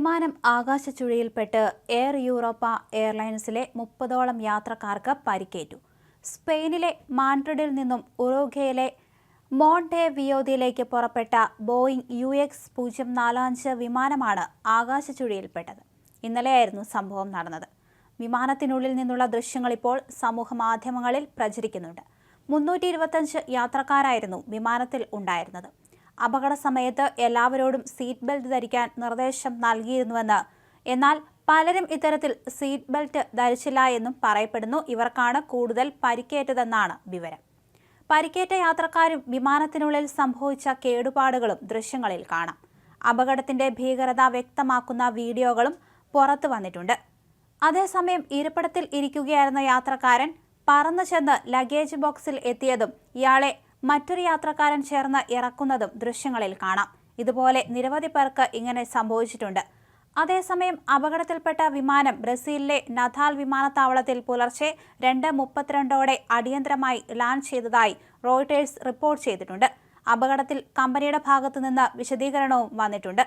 വിമാനം ആകാശച്ചുഴിയിൽപ്പെട്ട് air Europa എയർലൈൻസിലെ മുപ്പതോളം യാത്രക്കാർക്ക് പരിക്കേറ്റു. സ്പെയിനിലെ മാൻഡ്രിഡിൽ നിന്നും ഉറോഖയിലെ മോണ്ടെ വിയോതിയിലേക്ക് പുറപ്പെട്ട ബോയിങ് യു എക്സ് പൂജ്യം നാലഞ്ച് വിമാനമാണ് ആകാശച്ചുഴിയിൽപ്പെട്ടത്. ഇന്നലെയായിരുന്നു സംഭവം നടന്നത്. വിമാനത്തിനുള്ളിൽ നിന്നുള്ള ദൃശ്യങ്ങൾ ഇപ്പോൾ സമൂഹ മാധ്യമങ്ങളിൽ പ്രചരിക്കുന്നുണ്ട്. മുന്നൂറ്റി ഇരുപത്തഞ്ച് യാത്രക്കാരായിരുന്നു വിമാനത്തിൽ ഉണ്ടായിരുന്നത്. അപകട സമയത്ത് എല്ലാവരോടും സീറ്റ് ബെൽറ്റ് ധരിക്കാൻ നിർദ്ദേശം നൽകിയിരുന്നുവെന്ന്. എന്നാൽ പലരും ഇത്തരത്തിൽ സീറ്റ് ബെൽറ്റ് ധരിച്ചില്ല എന്നും പറയപ്പെടുന്നു. ഇവർക്കാണ് കൂടുതൽ പരിക്കേറ്റതെന്നാണ് വിവരം. പരിക്കേറ്റ യാത്രക്കാരും വിമാനത്തിനുള്ളിൽ സംഭവിച്ച കേടുപാടുകളും ദൃശ്യങ്ങളിൽ കാണാം. അപകടത്തിന്റെ ഭീകരത വ്യക്തമാക്കുന്ന വീഡിയോകളും പുറത്തു വന്നിട്ടുണ്ട്. അതേസമയം ഇരിപ്പിടത്തിൽ ഇരിക്കുകയായിരുന്ന യാത്രക്കാരൻ പറന്നു ചെന്ന് ലഗേജ് ബോക്സിൽ എത്തിയതും ഇയാളെ മറ്റൊരു യാത്രക്കാരൻ ചേർന്ന് ഇറക്കുന്നതും ദൃശ്യങ്ങളിൽ കാണാം. ഇതുപോലെ നിരവധി പേർക്ക് ഇങ്ങനെ സംഭവിച്ചിട്ടുണ്ട്. അതേസമയം അപകടത്തിൽപ്പെട്ട വിമാനം ബ്രസീലിലെ നഥാൽ വിമാനത്താവളത്തിൽ പുലർച്ചെ രണ്ട് മുപ്പത്തിരണ്ടോടെ അടിയന്തരമായി ലാൻഡ് ചെയ്തതായി റോയിട്ടേഴ്സ് റിപ്പോർട്ട് ചെയ്തിട്ടുണ്ട്. അപകടത്തിൽ കമ്പനിയുടെ ഭാഗത്തുനിന്ന് വിശദീകരണവും വന്നിട്ടുണ്ട്.